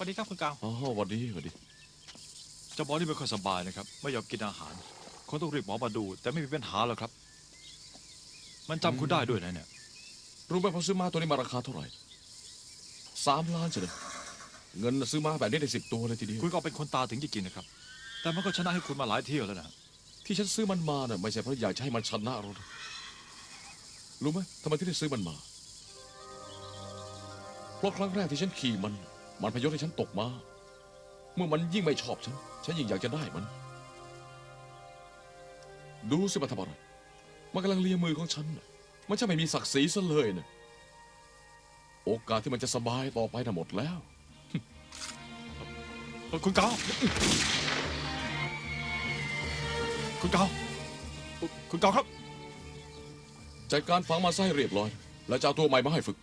สวัสดีครับคุณกาว อ๋อหวันดีหวันดีเจ้าบอนี่ไม่ค่อยสบายนะครับ ไม่ยอมกินอาหาร คงต้องเรียกหมอมาดู แต่ไม่มีปัญหาหรอกครับ มันจำคุณได้ด้วยนะเนี่ยรู้ไหมผมซื้อม้าตัวนี้มาราคาเท่าไหร่สามล้านเฉยเงินน่ะซื้อม้าแบบนี้ได้สิบตัวเลยทีเดียวคุณก็เป็นคนตาถึงจริงๆนะครับ แต่มันก็ชนะให้คุณมาหลายเที่ยวแล้วนะที่ฉันซื้อมันมาน่ะไม่ใช่เพราะอยากจะให้มันชนะหรอกนะรู้ไหมทำไมที่ได้ซื้อมันมา เพราะครั้งแรกที่ฉันขี่มัน มันพยศให้ฉันตกมา เมื่อมันยิ่งไม่ชอบฉัน ฉันยิ่งอยากจะได้มัน ดูสิมาทำอะไรมันกำลังเลียมือของฉันน่ะมันจะไม่มีศักดิ์ศรีซะเลยนะโอกาสที่มันจะสบายต่อไปน่ะหมดแล้วเออคุณกาวคุณกาวคุณกาวครับ จัดการฝังมาซะให้เรียบร้อย แล้วจะเอาตัวใหม่มาให้ฝึก